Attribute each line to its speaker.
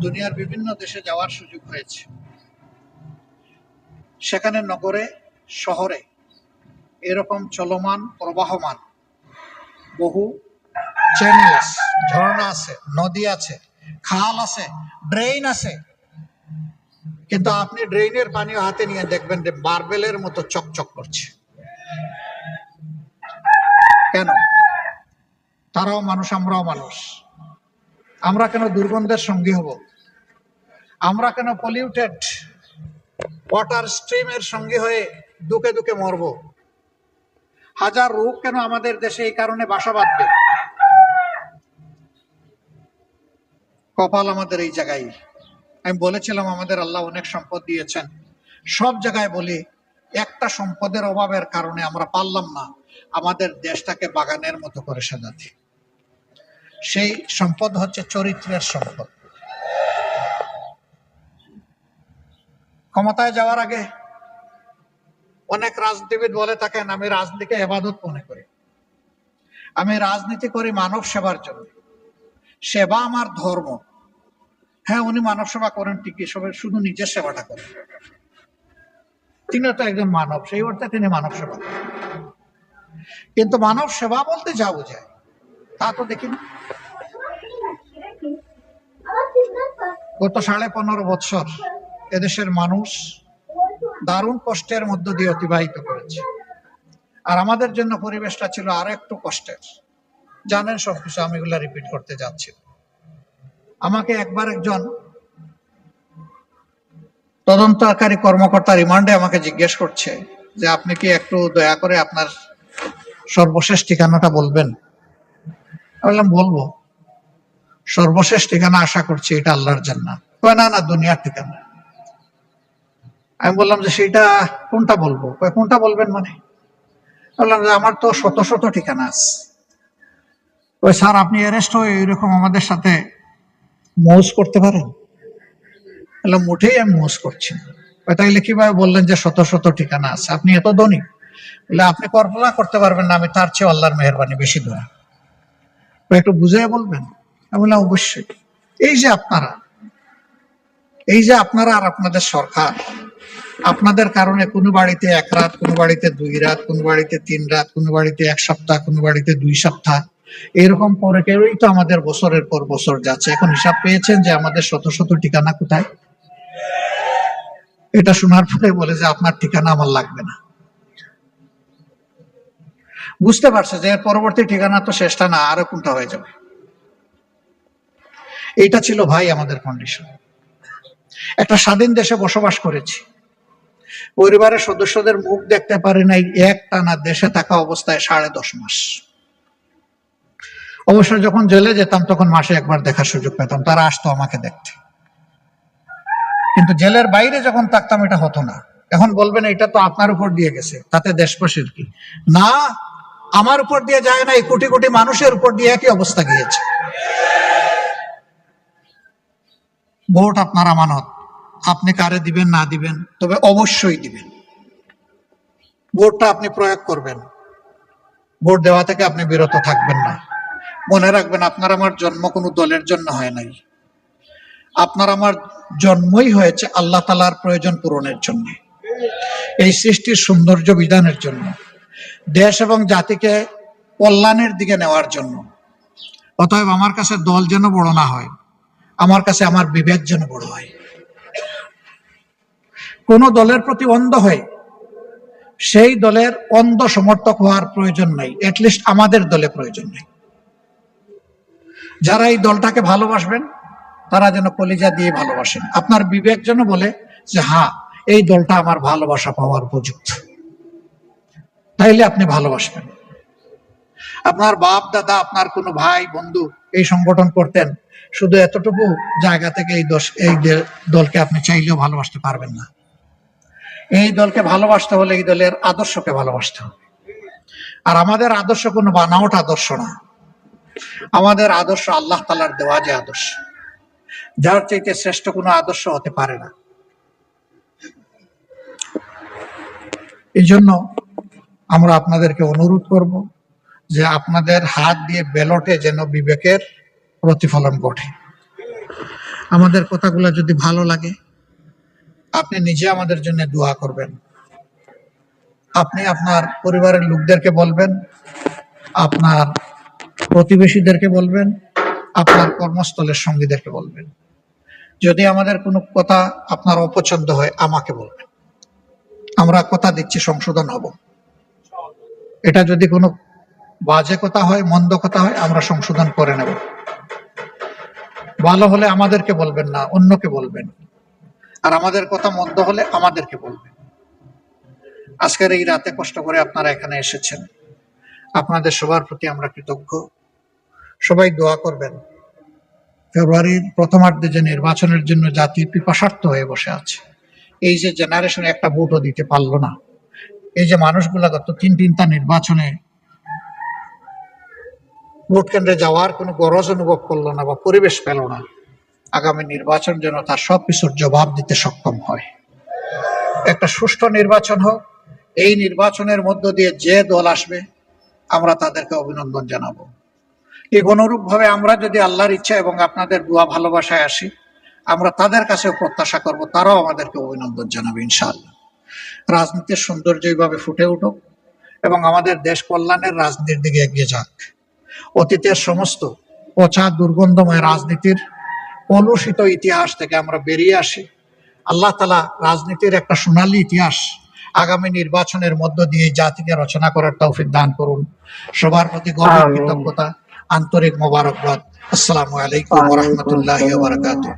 Speaker 1: দুনিয়ার বিভিন্ন দেশে যাওয়ার সুযোগ হয়েছে। সেখানে নগরে, শহরে এরকম চলমান, প্রবাহমান, বহু চ্যানেল আছে, ঝর্ণা আছে, নদী আছে, খাল আছে ড্রেন আছে। কিন্তু আপনি ড্রেনের পানি হাতে নিয়ে দেখবেন যে মার্বেলের মতো চকচক করছে। কেন? তারাও মানুষ, আমরাও মানুষ। আমরা কেন দুর্গন্ধের সঙ্গী হব? আমরা কেন পলিউটেড ওয়াটার স্ট্রিমের সঙ্গী হয়ে দুকে দুকে মরব? হাজার রোগ কেন আমাদের দেশে এই কারণে বাসা বাঁধবে? কপাল আমাদের এই জায়গায়। আমি বলেছিলাম, আমাদের আল্লাহ অনেক সম্পদ দিয়েছেন। সব জায়গায় বলি, একটা সম্পদের অভাবের কারণে আমরা পারলাম না। আমাদের দেশটাকে বাগানের মতো করে সাজাতে। সেই সম্পদ হচ্ছে চরিত্রের সম্পদ। ক্ষমতায় যাওয়ার আগে অনেক রাজনীতিবিদ বলে থাকেন, আমি রাজনীতিকে এবাদত মনে করি। আমি রাজনীতি করি মানব সেবার জন্য। সেবা আমার ধর্ম। হ্যাঁ উনি মানব সেবা করেন ঠিকই সবাই শুধু নিজের সেবাটা করেন। তিনিও তো একজন মানব, সেই অর্থে তিনি মানব সেবা কিন্তু মানব সেবা বলতে যা বোঝায় তা তো দেখি না। গত সাড়ে পনেরো বছর এদেশের মানুষ দারুণ কষ্টের মধ্য দিয়ে অতিবাহিত করেছে। আর আমাদের জন্য পরিবেশটা ছিল আরও একটু কষ্টের। জানেন সবকিছু আমি এগুলা রিপিট করতে যাচ্ছি। আমাকে একবার একজন তদন্তকারী কর্মকর্তা রিমান্ডে আমাকে জিজ্ঞেস করছে যে, আপনি কি একটু দয়া করে আপনার সর্বশেষ ঠিকানাটা বলবেন? বললাম, বলব। সর্বশেষ ঠিকানা আশা করছি এটা আল্লাহর জান্নাত। কয়, না না, দুনিয়ার ঠিকানা। আমি বললাম যে সেটা কোনটা বলব? কোনটা বলবেন মানে? বললাম যে, আমার তো শত শত ঠিকানা আছে। ওই স্যার, আপনি অ্যারেস্ট হয়ে এরকম আমাদের সাথে মৌজ করতে পারেন? বললাম, মোটেই আমি মৌজ করছি। তাইলে কীভাবে বললেন যে শত শত ঠিকানা আছে? আপনি এত ধনী? বলে আপনি কল্পনা করতে পারবেন না, আমি তার চেয়ে আল্লাহর মেহরবানি বেশি ধরা একটু বুঝে বলবেন? আমি বললাম, অবশ্যই। এই যে আপনারা, এই যে আপনারা আর আপনাদের সরকার, আপনাদের কারণে কোনো বাড়িতে এক রাত, কোনো বাড়িতে দুই রাত, কোনো বাড়িতে তিন রাত, কোনো বাড়িতে এক সপ্তাহ, কোনো বাড়িতে দুই সপ্তাহ, এরকম পরে কেউই তো আমাদের বছরের পর বছর যাচ্ছে। এখন হিসাব পেয়েছেন যে আমাদের শত শত ঠিকানা কোথায়? এটা শোনার পরে বলে যে আপনার ঠিকানা আমার লাগবে না। বুঝতে পারছে যে পরবর্তী ঠিকানা তো শেষটা না, আরও কোনটা হয়ে যাবে? এইটা ছিল ভাই আমাদের কন্ডিশন একটা স্বাধীন দেশে বসবাস করেছি। পরিবারের সদস্যদের মুখ দেখতে পারি নাই, এক টানা দেশে থাকা অবস্থায় সাড়ে দশ মাস। অবশ্য যখন জেলে যেতাম, তখন মাসে একবার দেখার সুযোগ পেতাম, তারা আসতো আমাকে দেখতে। কিন্তু জেলের বাইরে যখন থাকতাম, এটা হতো না। এখন বলবেন এটা তো আপনার উপর দিয়ে গেছে, তাতে দেশবাসীর কি? না আমার উপর দিয়ে যায় না, এই কোটি কোটি মানুষের উপর দিয়ে একই অবস্থা গিয়েছে। ভোট আপনার আমানত। আপনি কারে দিবেন, না দিবেন, তবে অবশ্যই দিবেন। ভোটটা আপনি প্রয়োগ করবেন। ভোট দেওয়া থেকে আপনি বিরত থাকবেন না। মনে রাখবেন, আপনার আমার জন্ম কোনো দলের জন্য হয় নাই। আপনার আমার জন্মই হয়েছে আল্লাহ তালার প্রয়োজন পূরণের জন্য। এই সৃষ্টির সৌন্দর্য বিধানের জন্য। দেশ এবং জাতিকে কল্যাণের দিকে নেওয়ার জন্য। অতএব আমার কাছে দল যেন বড় না হয়, আমার কাছে আমার বিবেক যেন বড় হয়। কোন দলের প্রতি অন্ধ হয়ে সেই দলের অন্ধ সমর্থক হওয়ার প্রয়োজন নাই লিস্ট আমাদের দলে প্রয়োজন নেই। যারা এই দলটাকে ভালোবাসবেন, তারা যেন কলিজা দিয়ে ভালোবাসেন। আপনার বিবেক যেন বলে যে হ্যাঁ এই দলটা আমার ভালোবাসা পাওয়ার উপযুক্ত তাইলে আপনি ভালোবাসবেন। আপনার বাপ, দাদা, আপনার কোনো ভাই, বন্ধু এই সংগঠন করতেন, শুধু এতটুকু জায়গা থেকে এই দোষ এই দলকে আপনি চাইলেও ভালোবাসতে পারবেন না। এই দলকে ভালোবাসতে হলে এই দলের আদর্শকে ভালোবাসতে হবে। আর আমাদের আদর্শ কোনো বানাওট আদর্শ না। আমাদের আদর্শ আল্লাহ তালার দেওয়া যে আদর্শ, যার চাইতে শ্রেষ্ঠ কোনো আদর্শ হতে পারে না। এই জন্য আমরা আপনাদেরকে অনুরোধ করব যে আপনাদের হাত দিয়ে ব্যালটে যেন বিবেকের প্রতিফলন ঘটে। আমাদের কথাগুলো যদি ভালো লাগে, আপনি নিজে আমাদের জন্য দোয়া করবেন। আপনি আপনার পরিবারের লোকদেরকে বলবেন, আপনার প্রতিবেশীদেরকে বলবেন, আপনার কর্মস্থলের সঙ্গীদেরকে বলবেন। যদি আমাদের কোনো কথা আপনার অপছন্দ হয়, আমাকে বলবেন। আমরা কথা দিচ্ছি, সংশোধন হব। এটা যদি কোনো বাজে কথা হয়, মন্দ কথা হয়, আমরা সংশোধন করে নেব। ভালো হলে আমাদেরকে বলবেন না, অন্যকে বলবেন। আর আমাদের কথা মন্দ হলে আমাদেরকে বলবেন। আজকের এই রাতে কষ্ট করে আপনারা এখানে এসেছেন। আপনাদের সবার প্রতি আমরা কৃতজ্ঞ। সবাই দোয়া করবেন। ফেব্রুয়ারির প্রথমার্ধে যে নির্বাচনের জন্য জাতি পিপাসার্থ হয়ে বসে আছে, এই যে জেনারেশন একটা ভোটও দিতে পারল না। এই যে মানুষগুলা গত তিন তিনটা নির্বাচনে ভোট কেন্দ্রে যাওয়ার কোনো গরজ অনুভব করল না বা পরিবেশ পেল না, আগামী নির্বাচন যেন তার সবকিছুর জবাব দিতে সক্ষম হয়। একটা সুষ্ঠু নির্বাচন হোক, এই নির্বাচনের মধ্য দিয়ে যে দল আসবে, আমরা তাদেরকে অভিনন্দন জানাব। ঠিক অনুরূপ ভাবে আমরা যদি আল্লাহর ইচ্ছা এবং আপনাদের দোয়া ভালোবাসায় আসি, আমরা তাদের কাছেও প্রত্যাশা করব, তারাও আমাদেরকে অভিনন্দন জানাবে, ইনশাআল্লাহ। রাজনীতির সৌন্দর্য এইভাবে ফুটে উঠুক এবং আমাদের দেশ কল্যাণের রাজনীতির দিকে এগিয়ে যাক। অতীতের সমস্ত পচা দুর্গন্ধময় রাজনীতির কলুষিত ইতিহাস থেকে আমরা বেরিয়ে আসি। আল্লাহ তালা রাজনীতির একটা সোনালী ইতিহাস আগামী নির্বাচনের মধ্য দিয়ে জাতিকে রচনা করার তৌফিক দান করুন। সবার প্রতি গভীর কৃতজ্ঞতা আন্তরিক মোবারকবাদ। আসসালামু আলাইকুম রহমতুল্লাহ
Speaker 2: বারাকাতুহু।